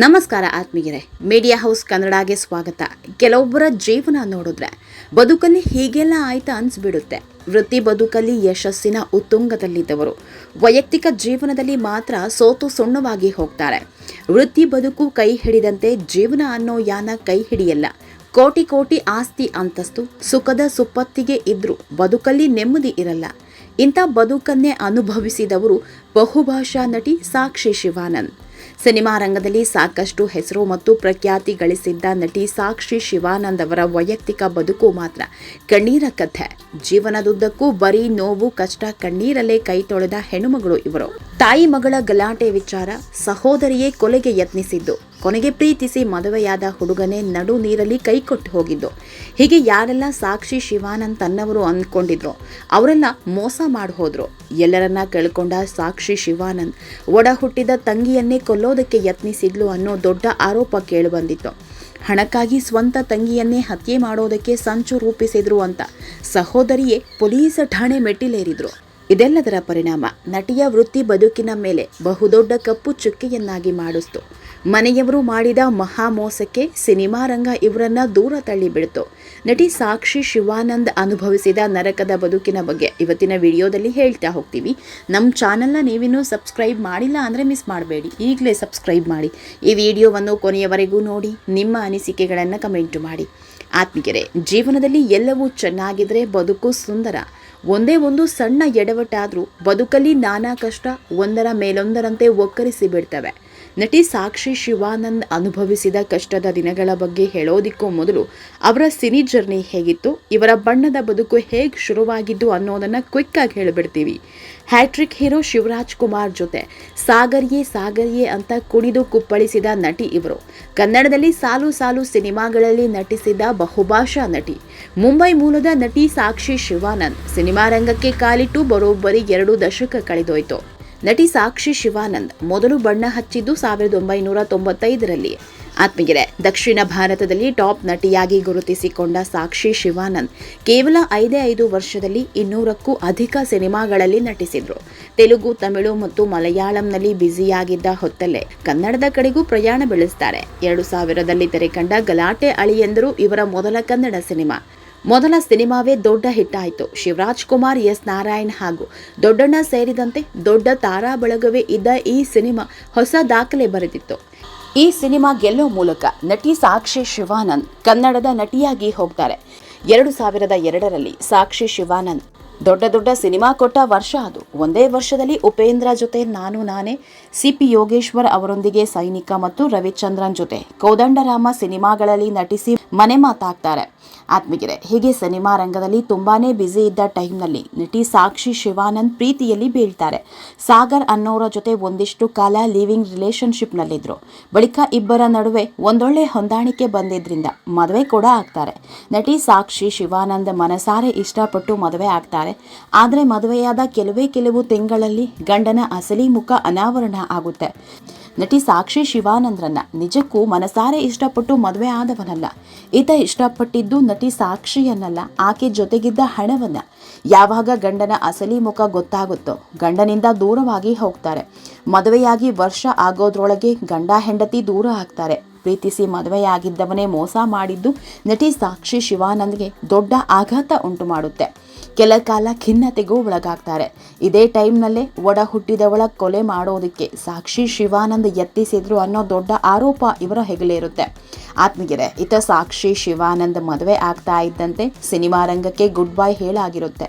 ನಮಸ್ಕಾರ ಆತ್ಮೀಯರೇ media house ಕನ್ನಡಗೆ ಸ್ವಾಗತ. ಕೆಲವೊಬ್ಬರ ಜೀವನ ನೋಡಿದ್ರೆ ಬದುಕಲ್ಲಿ ಹೀಗೆಲ್ಲ ಆಯ್ತಾ ಅನಿಸ್ಬಿಡುತ್ತೆ. ವೃತ್ತಿ ಬದುಕಲ್ಲಿ ಯಶಸ್ಸಿನ ಉತ್ತುಂಗದಲ್ಲಿದ್ದವರು. ವೈಯಕ್ತಿಕ ಜೀವನದಲ್ಲಿ ಮಾತ್ರ ಸೋತು ಸುಣ್ಣವಾಗಿ ಹೋಗ್ತಾರೆ. ವೃತ್ತಿ ಬದುಕು ಕೈ ಹಿಡಿದಂತೆ ಜೀವನ ಅನ್ನೋ ಯಾನ ಕೈ ಹಿಡಿಯಲ್ಲ. ಕೋಟಿ ಕೋಟಿ ಆಸ್ತಿ ಅಂತಸ್ತು, ಸುಖದ ಸುಪ್ಪತ್ತಿಗೆ ಇದ್ರೂ ಬದುಕಲ್ಲಿ ನೆಮ್ಮದಿ ಇರಲ್ಲ. ಇಂಥ ಬದುಕನ್ನೇ ಅನುಭವಿಸಿದವರು ಬಹುಭಾಷಾ ನಟಿ ಸಾಕ್ಷಿ ಶಿವಾನಂದ್. ಸಿನಿಮಾ ರಂಗದಲ್ಲಿ ಸಾಕಷ್ಟು ಹೆಸರು ಮತ್ತು ಪ್ರಖ್ಯಾತಿ ಗಳಿಸಿದ್ದ ನಟಿ ಸಾಕ್ಷಿ ಶಿವಾನಂದ್ ಅವರ ವೈಯಕ್ತಿಕ ಬದುಕು ಮಾತ್ರ. ಕಣ್ಣೀರ ಕಥೆ. ಜೀವನದುದ್ದಕ್ಕೂ ಬರೀ ನೋವು, ಕಷ್ಟ, ಕಣ್ಣೀರಲ್ಲೇ ಕೈ ತೊಳೆದ ಹೆಣ್ಣುಮಗಳು ಇವರು. ತಾಯಿ ಮಗಳ ಗಲಾಟೆ ವಿಚಾರ ಸಹೋದರಿಯೇ ಕೊಲೆಗೆ ಯತ್ನಿಸಿದ್ದು. ಕೊನೆಗೆ ಪ್ರೀತಿಸಿ ಮದುವೆಯಾದ ಹುಡುಗನೇ ನಡು ನೀರಲ್ಲಿ ಕೈಕೊಟ್ಟು ಹೋಗಿದ್ದು. ಹೀಗೆ ಯಾರೆಲ್ಲ ಸಾಕ್ಷಿ ಶಿವಾನಂದ್ ತನ್ನವರು ಅಂದ್ಕೊಂಡಿದ್ರು. ಅವರೆಲ್ಲ ಮೋಸ ಮಾಡಿ ಹೋದ್ರು ಎಲ್ಲರನ್ನ ಕೇಳ್ಕೊಂಡ ಸಾಕ್ಷಿ ಶಿವಾನಂದ್ ಒಡ ಹುಟ್ಟಿದ ತಂಗಿಯನ್ನೇ ಕೊಲ್ಲೋದಕ್ಕೆ ಯತ್ನಿಸಿದ್ಲು ಅನ್ನೋ ದೊಡ್ಡ ಆರೋಪ ಕೇಳಿಬಂದಿತ್ತು. ಹಣಕ್ಕಾಗಿ ಸ್ವಂತ ತಂಗಿಯನ್ನೇ ಹತ್ಯೆ ಮಾಡೋದಕ್ಕೆ ಸಂಚು ರೂಪಿಸಿದ್ರು ಅಂತ ಸಹೋದರಿಯೇ ಪೊಲೀಸ್ ಠಾಣೆ ಮೆಟ್ಟಿಲೇರಿದ್ರು. ಇದೆಲ್ಲದರ ಪರಿಣಾಮ ನಟಿಯ ವೃತ್ತಿ ಬದುಕಿನ ಮೇಲೆ ಬಹುದೊಡ್ಡ ಕಪ್ಪು ಚುಕ್ಕೆಯನ್ನಾಗಿ ಮಾಡಿಸ್ತು. ಮನೆಯವರು ಮಾಡಿದ ಮಹಾ ಮೋಸಕ್ಕೆ ಸಿನಿಮಾ ರಂಗ ಇವರನ್ನ ದೂರ ತಳ್ಳಿಬಿಡ್ತು. ನಟಿ ಸಾಕ್ಷಿ ಶಿವಾನಂದ್ ಅನುಭವಿಸಿದ ನರಕದ ಬದುಕಿನ ಬಗ್ಗೆ ಇವತ್ತಿನ ವಿಡಿಯೋದಲ್ಲಿ ಹೇಳ್ತಾ ಹೋಗ್ತೀವಿ. ನಮ್ಮ ಚಾನಲ್ನ ನೀವಿನ್ನೂ ಸಬ್ಸ್ಕ್ರೈಬ್ ಮಾಡಿಲ್ಲ ಅಂದರೆ ಮಿಸ್ ಮಾಡಬೇಡಿ. ಈಗಲೇ ಸಬ್ಸ್ಕ್ರೈಬ್ ಮಾಡಿ. ಈ ವಿಡಿಯೋವನ್ನು ಕೊನೆಯವರೆಗೂ ನೋಡಿ, ನಿಮ್ಮ ಅನಿಸಿಕೆಗಳನ್ನು ಕಮೆಂಟ್ ಮಾಡಿ. ಆತ್ಮೀಯರೇ, ಜೀವನದಲ್ಲಿ ಎಲ್ಲವೂ ಚೆನ್ನಾಗಿದ್ರೆ ಬದುಕು ಸುಂದರ. ಒಂದೇ ಒಂದು ಸಣ್ಣ ಎಡವಟ್ಟಾದರೂ ಬದುಕಲ್ಲಿ ನಾನಾ ಕಷ್ಟ ಒಂದರ ಮೇಲೊಂದರಂತೆ ಒಕ್ಕರಿಸಿ ಬಿಡ್ತವೆ. ನಟಿ ಸಾಕ್ಷಿ ಶಿವಾನಂದ್ ಅನುಭವಿಸಿದ ಕಷ್ಟದ ದಿನಗಳ ಬಗ್ಗೆ ಹೇಳೋದಿಕ್ಕೂ ಮೊದಲು ಅವರ ಸಿನಿ ಜರ್ನಿ ಹೇಗಿತ್ತು, ಇವರ ಬಣ್ಣದ ಬದುಕು ಹೇಗೆ ಶುರುವಾಗಿದ್ದು ಅನ್ನೋದನ್ನು ಕ್ವಿಕ್ಕಾಗಿ ಹೇಳಿಬಿಡ್ತೀವಿ. ಹ್ಯಾಟ್ರಿಕ್ ಹೀರೋ ಶಿವರಾಜ್ ಕುಮಾರ್ ಜೊತೆ ಸಾಗರಿಯೇ ಸಾಗರಿಯೇ ಅಂತ ಕುಣಿದು ಕುಪ್ಪಳಿಸಿದ ನಟಿ ಇವರು. ಕನ್ನಡದಲ್ಲಿ ಸಾಲು ಸಾಲು ಸಿನಿಮಾಗಳಲ್ಲಿ ನಟಿಸಿದ ಬಹುಭಾಷಾ ನಟಿ. ಮುಂಬೈ ಮೂಲದ ನಟಿ ಸಾಕ್ಷಿ ಶಿವಾನಂದ್ ಸಿನಿಮಾ ರಂಗಕ್ಕೆ ಕಾಲಿಟ್ಟು ಬರೋಬ್ಬರಿ ಎರಡು ದಶಕ ಕಳೆದೋಯ್ತು. ನಟಿ ಸಾಕ್ಷಿ ಶಿವಾನಂದ್ ಮೊದಲು ಬಣ್ಣ ಹಚ್ಚಿದ್ದು ಸಾವಿರದ ಒಂಬೈನೂರ ತೊಂಬತ್ತೈದರಲ್ಲಿ. ಆತ್ಮೀಯರೇ, ದಕ್ಷಿಣ ಭಾರತದಲ್ಲಿ ಟಾಪ್ ನಟಿಯಾಗಿ ಗುರುತಿಸಿಕೊಂಡ ಸಾಕ್ಷಿ ಶಿವಾನಂದ್ ಕೇವಲ ಐದೇ ಐದು ವರ್ಷದಲ್ಲಿ ಇನ್ನೂರಕ್ಕೂ ಅಧಿಕ ಸಿನಿಮಾಗಳಲ್ಲಿ ನಟಿಸಿದ್ರು. ತೆಲುಗು, ತಮಿಳು ಮತ್ತು ಮಲಯಾಳಂನಲ್ಲಿ ಬ್ಯುಸಿಯಾಗಿದ್ದ ಹೊತ್ತಲ್ಲೇ ಕನ್ನಡದ ಕಡೆಗೂ ಪ್ರಯಾಣ ಬೆಳೆಸ್ತಾರೆ. ಎರಡು ಸಾವಿರದಲ್ಲಿ ತೆರೆಕಂಡ ಗಲಾಟೆ ಅಳಿಯೆಂದರು ಇವರ ಮೊದಲ ಕನ್ನಡ ಸಿನಿಮಾ. ಮೊದಲ ಸಿನಿಮಾವೇ ದೊಡ್ಡ ಹಿಟ್ ಆಯಿತು. ಶಿವರಾಜ್ ಕುಮಾರ್ ಎಸ್. ನಾರಾಯಣ್ ಹಾಗೂ ದೊಡ್ಡಣ್ಣ ಸೇರಿದಂತೆ ದೊಡ್ಡ ತಾರಾ ಬಳಗವೇ ಇದ್ದ ಈ ಸಿನಿಮಾ ಹೊಸ ದಾಖಲೆ ಬರೆದಿತ್ತು. ಈ ಸಿನಿಮಾ ಗೆಲ್ಲೋ ಮೂಲಕ ನಟಿ ಸಾಕ್ಷಿ ಶಿವಾನಂದ್ ಕನ್ನಡದ ನಟಿಯಾಗಿ ಹೋಗ್ತಾರೆ. ಎರಡು ಸಾವಿರದ ಎರಡರಲ್ಲಿ ಸಾಕ್ಷಿ ಶಿವಾನಂದ್ ದೊಡ್ಡ ದೊಡ್ಡ ಸಿನಿಮಾ ಕೊಟ್ಟ ವರ್ಷ ಅದು. ಒಂದೇ ವರ್ಷದಲ್ಲಿ ಉಪೇಂದ್ರ ಜೊತೆ ನಾನು ನಾನೇ ಸಿ ಪಿ ಯೋಗೇಶ್ವರ್ ಅವರೊಂದಿಗೆ ಸೈನಿಕ ಮತ್ತು ರವಿಚಂದ್ರನ್ ಜೊತೆ ಕೋದಂಡರಾಮ ಸಿನಿಮಾಗಳಲ್ಲಿ ನಟಿಸಿ ಮನೆ ಮಾತಾಗ್ತಾರೆ. ಆತ್ಮೀಯರೇ, ಹೀಗೆ ಸಿನಿಮಾ ರಂಗದಲ್ಲಿ ತುಂಬಾನೇ ಬ್ಯುಸಿ ಇದ್ದ ಟೈಮ್ನಲ್ಲಿ ನಟಿ ಸಾಕ್ಷಿ ಶಿವಾನಂದ್ ಪ್ರೀತಿಯಲ್ಲಿ ಬೀಳ್ತಾರೆ. ಸಾಗರ್ ಅನ್ನೋರ ಜೊತೆ ಒಂದಿಷ್ಟು ಕಾಲ ಲಿವಿಂಗ್ ರಿಲೇಶನ್ಶಿಪ್ನಲ್ಲಿದ್ದರು ಬಳಿಕ ಇಬ್ಬರ ನಡುವೆ ಒಂದೊಳ್ಳೆ ಹೊಂದಾಣಿಕೆ ಬಂದಿದ್ದರಿಂದ ಮದುವೆ ಕೂಡ ಆಗ್ತಾರೆ. ನಟಿ ಸಾಕ್ಷಿ ಶಿವಾನಂದ್ ಮನಸಾರೆ ಇಷ್ಟಪಟ್ಟು ಮದುವೆ ಆಗ್ತಾರೆ. ಆದರೆ ಮದುವೆಯಾದ ಕೆಲವೇ ಕೆಲವು ತಿಂಗಳಲ್ಲಿ ಗಂಡನ ಅಸಲಿ ಮುಖ ಅನಾವರಣ ಆಗುತ್ತೆ. ನಟಿ ಸಾಕ್ಷಿ ಶಿವಾನಂದ್ರನ್ನ ನಿಜಕ್ಕೂ ಮನಸಾರೆ ಇಷ್ಟಪಟ್ಟು ಮದುವೆ ಆದವನಲ್ಲ. ಈತ ಇಷ್ಟಪಟ್ಟಿದ್ದು ನಟಿ ಸಾಕ್ಷಿಯನ್ನಲ್ಲ, ಆಕೆ ಜೊತೆಗಿದ್ದ ಹಣವನ್ನ. ಯಾವಾಗ ಗಂಡನ ಅಸಲಿ ಮುಖ ಗೊತ್ತಾಗುತ್ತೋ, ಗಂಡನಿಂದ ದೂರವಾಗಿ ಹೋಗ್ತಾರೆ. ಮದುವೆಯಾಗಿ ವರ್ಷ ಆಗೋದ್ರೊಳಗೆ ಗಂಡ ಹೆಂಡತಿ ದೂರ ಆಗ್ತಾರೆ. ಪ್ರೀತಿಸಿ ಮದುವೆಯಾಗಿದ್ದವನೇ ಮೋಸ ಮಾಡಿದ್ದು ನಟಿ ಸಾಕ್ಷಿ ಶಿವಾನಂದ್ಗೆ ದೊಡ್ಡ ಆಘಾತ ಉಂಟು ಮಾಡುತ್ತೆ ಕೆಲ ಕಾಲ ಖಿನ್ನತೆಗೂ ಒಳಗಾಗ್ತಾರೆ. ಇದೇ ಟೈಮ್ನಲ್ಲೇ ಒಡ ಹುಟ್ಟಿದವಳ ಕೊಲೆ ಮಾಡೋದಕ್ಕೆ ಸಾಕ್ಷಿ ಶಿವಾನಂದ್ ಯತ್ನಿಸಿದ್ರು ಅನ್ನೋ ದೊಡ್ಡ ಆರೋಪ ಇವರ ಹೆಗಲೇರುತ್ತೆ. ಆತ್ಮಗೆರೆ ಇತ ಸಾಕ್ಷಿ ಶಿವಾನಂದ್ ಮದುವೆ ಆಗ್ತಾ ಇದ್ದಂತೆ ಸಿನಿಮಾ ರಂಗಕ್ಕೆ ಗುಡ್ ಬೈ ಹೇಳಾಗಿರುತ್ತೆ.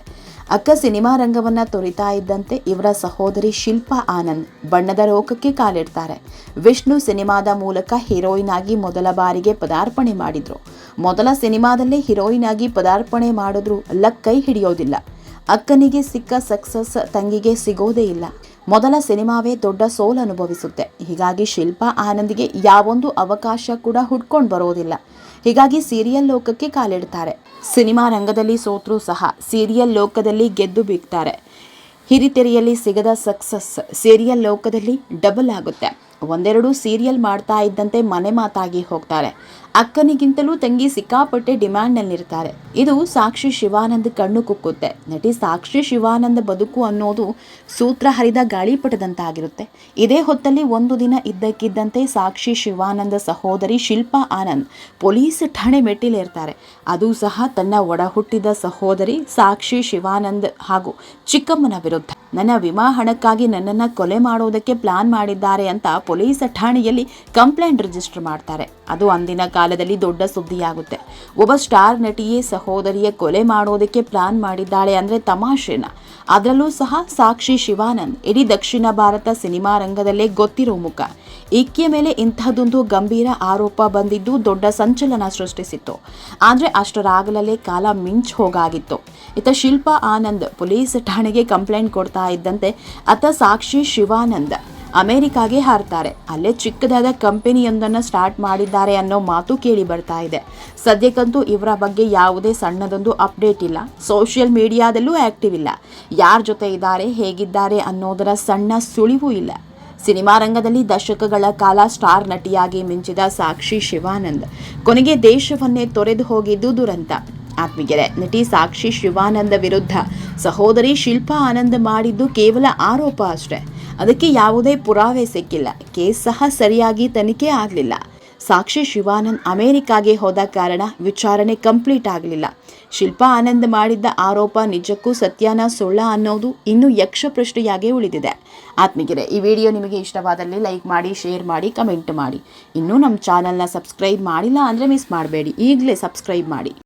ಅಕ್ಕ ಸಿನಿಮಾ ರಂಗವನ್ನ ತೊರಿತಾ ಇದ್ದಂತೆ ಇವರ ಸಹೋದರಿ ಶಿಲ್ಪಾ ಆನಂದ್ ಬಣ್ಣದ ಲೋಕಕ್ಕೆ ಕಾಲಿಡ್ತಾರೆ. ವಿಷ್ಣು ಸಿನಿಮಾದ ಮೂಲಕ ಹೀರೋಯಿನ್ ಆಗಿ ಮೊದಲ ಬಾರಿಗೆ ಪದಾರ್ಪಣೆ ಮಾಡಿದ್ರು. ಮೊದಲ ಸಿನಿಮಾದಲ್ಲೇ ಹೀರೋಯಿನ್ ಆಗಿ ಪದಾರ್ಪಣೆ ಮಾಡಿದ್ರು. ಅಲ್ಲ ಕೈ ಹಿಡಿಯೋದಿಲ್ಲ. ಅಕ್ಕನಿಗೆ ಸಿಕ್ಕ ಸಕ್ಸಸ್ ತಂಗಿಗೆ ಸಿಗೋದೇ ಇಲ್ಲ. ಮೊದಲ ಸಿನಿಮಾವೇ ದೊಡ್ಡ ಸೋಲು ಅನುಭವಿಸುತ್ತೆ. ಹೀಗಾಗಿ ಶಿಲ್ಪಾ ಆನಂದ್ಗೆ ಯಾವೊಂದು ಅವಕಾಶ ಕೂಡ ಹುಡ್ಕೊಂಡು ಬರೋದಿಲ್ಲ. ಹೀಗಾಗಿ ಸೀರಿಯಲ್ ಲೋಕಕ್ಕೆ ಕಾಲಿಡ್ತಾರೆ. ಸಿನಿಮಾ ರಂಗದಲ್ಲಿ ಸೋತ್ರೂ ಸಹ ಸೀರಿಯಲ್ ಲೋಕದಲ್ಲಿ ಗೆದ್ದು ಬೀಗ್ತಾರೆ. ಹಿರಿತೆರೆಯಲ್ಲಿ ಸಿಗದ ಸಕ್ಸಸ್ ಸೀರಿಯಲ್ ಲೋಕದಲ್ಲಿ ಡಬಲ್ ಆಗುತ್ತೆ. ಒಂದೆರಡು ಸೀರಿಯಲ್ ಮಾಡ್ತಾ ಇದ್ದಂತೆ ಮನೆ ಮಾತಾಗಿ ಹೋಗ್ತಾರೆ. ಅಕ್ಕನಿಗಿಂತಲೂ ತಂಗಿ ಸಿಕ್ಕಾಪಟ್ಟೆ ಡಿಮ್ಯಾಂಡ್ನಲ್ಲಿರ್ತಾರೆ. ಇದು ಸಾಕ್ಷಿ ಶಿವಾನಂದ್ ಕಣ್ಣು ಕುಕ್ಕುತ್ತೆ. ನಟಿ ಸಾಕ್ಷಿ ಶಿವಾನಂದ ಬದುಕು ಅನ್ನೋದು ಸೂತ್ರ ಹರಿದ ಗಾಳಿಪಟದಂತಾಗಿರುತ್ತೆ. ಇದೇ ಹೊತ್ತಲ್ಲಿ ಒಂದು ದಿನ ಇದ್ದಕ್ಕಿದ್ದಂತೆ ಸಾಕ್ಷಿ ಶಿವಾನಂದ ಸಹೋದರಿ ಶಿಲ್ಪಾ ಆನಂದ್ ಪೊಲೀಸ್ ಠಾಣೆ ಮೆಟ್ಟಿಲೇರ್ತಾರೆ. ಅದು ಸಹ ತನ್ನ ಒಡಹುಟ್ಟಿದ ಸಹೋದರಿ ಸಾಕ್ಷಿ ಶಿವಾನಂದ್ ಹಾಗೂ ಚಿಕ್ಕಮ್ಮನ ವಿರುದ್ಧ. ನನ್ನ ವಿಮಾ ಹಣಕ್ಕಾಗಿ ನನ್ನನ್ನು ಕೊಲೆ ಮಾಡೋದಕ್ಕೆ ಪ್ಲಾನ್ ಮಾಡಿದ್ದಾರೆ ಅಂತ ಪೊಲೀಸ್ ಠಾಣೆಯಲ್ಲಿ ಕಂಪ್ಲೇಂಟ್ ರಿಜಿಸ್ಟರ್ ಮಾಡ್ತಾರೆ. ಅದು ಅಂದಿನ ಕಾಲದಲ್ಲಿ ದೊಡ್ಡ ಸುದ್ದಿಯಾಗುತ್ತೆ. ಒಬ್ಬ ಸ್ಟಾರ್ ನಟಿಯೇ ಸಹೋದರಿಯ ಕೊಲೆ ಮಾಡೋದಕ್ಕೆ ಪ್ಲಾನ್ ಮಾಡಿದ್ದಾಳೆ ಅಂದರೆ ತಮಾಷೆನ? ಅದರಲ್ಲೂ ಸಹ ಸಾಕ್ಷಿ ಶಿವಾನಂದ್, ಇಡೀ ದಕ್ಷಿಣ ಭಾರತ ಸಿನಿಮಾ ರಂಗದಲ್ಲೇ ಗೊತ್ತಿರೋ ಮುಖ. ಈಕೆಯ ಮೇಲೆ ಇಂಥದ್ದೊಂದು ಗಂಭೀರ ಆರೋಪ ಬಂದಿದ್ದು ದೊಡ್ಡ ಸಂಚಲನ ಸೃಷ್ಟಿಸಿತ್ತು. ಆದರೆ ಅಷ್ಟರಾಗಲೇ ಕಾಲ ಮಿಂಚ್ ಹೋಗಾಗಿತ್ತು. ಇತ್ತ ಶಿಲ್ಪಾ ಆನಂದ್ ಪೊಲೀಸ್ ಠಾಣೆಗೆ ಕಂಪ್ಲೇಂಟ್ ಇದ್ದಂತೆ ಅತ್ತ ಸಾಕ್ಷಿ ಶಿವಾನಂದ ಅಮೆರಿಕಾಗೆ ಹಾರ್ತಾರೆ. ಅಲ್ಲೇ ಚಿಕ್ಕದಾದ ಕಂಪನಿಯೊಂದನ್ನು ಸ್ಟಾರ್ಟ್ ಮಾಡಿದ್ದಾರೆ ಅನ್ನೋ ಮಾತು ಕೇಳಿ ಬರ್ತಾ ಇದೆ. ಸದ್ಯಕ್ಕಂತೂ ಇವರ ಬಗ್ಗೆ ಯಾವುದೇ ಸಣ್ಣದೊಂದು ಅಪ್ಡೇಟ್ ಇಲ್ಲ. ಸೋಷಿಯಲ್ ಮೀಡಿಯಾದಲ್ಲೂ ಆ್ಯಕ್ಟಿವ್ ಇಲ್ಲ. ಯಾರ ಜೊತೆ ಇದ್ದಾರೆ, ಹೇಗಿದ್ದಾರೆ ಅನ್ನೋದರ ಸಣ್ಣ ಸುಳಿವು ಇಲ್ಲ. ಸಿನಿಮಾ ರಂಗದಲ್ಲಿ ದಶಕಗಳ ಕಾಲ ಸ್ಟಾರ್ ನಟಿಯಾಗಿ ಮಿಂಚಿದ ಸಾಕ್ಷಿ ಶಿವಾನಂದ್ ಕೊನೆಗೆ ದೇಶವನ್ನೇ ತೊರೆದು ಹೋಗಿದ್ದು ದುರಂತ. ಆತ್ಮೀಗೆರೆ ನಟಿ ಸಾಕ್ಷಿ ಶಿವಾನಂದ ವಿರುದ್ಧ ಸಹೋದರಿ ಶಿಲ್ಪಾ ಆನಂದ್ ಮಾಡಿದ್ದು ಕೇವಲ ಆರೋಪ ಅಷ್ಟೇ. ಅದಕ್ಕೆ ಯಾವುದೇ ಪುರಾವೆ ಸಿಕ್ಕಿಲ್ಲ. ಕೇಸ್ ಸಹ ಸರಿಯಾಗಿ ತನಿಖೆ ಆಗಲಿಲ್ಲ. ಸಾಕ್ಷಿ ಶಿವಾನಂದ್ ಅಮೆರಿಕಾಗೆ ಹೋದ ಕಾರಣ ವಿಚಾರಣೆ ಕಂಪ್ಲೀಟ್ ಆಗಲಿಲ್ಲ. ಶಿಲ್ಪಾ ಆನಂದ್ ಮಾಡಿದ್ದ ಆರೋಪ ನಿಜಕ್ಕೂ ಸತ್ಯಾನ ಸುಳ್ಳ ಅನ್ನೋದು ಇನ್ನೂ ಯಕ್ಷ ಪ್ರಶ್ನೆಯಾಗೇ ಉಳಿದಿದೆ. ಆತ್ಮೀಗೆರೆ ಈ ವಿಡಿಯೋ ನಿಮಗೆ ಇಷ್ಟವಾದಲ್ಲಿ ಲೈಕ್ ಮಾಡಿ, ಶೇರ್ ಮಾಡಿ, ಕಮೆಂಟ್ ಮಾಡಿ. ಇನ್ನೂ ನಮ್ಮ ಚಾನಲ್ನ ಸಬ್ಸ್ಕ್ರೈಬ್ ಮಾಡಿಲ್ಲ ಅಂದರೆ ಮಿಸ್ ಮಾಡಬೇಡಿ. ಈಗಲೇ ಸಬ್ಸ್ಕ್ರೈಬ್ ಮಾಡಿ.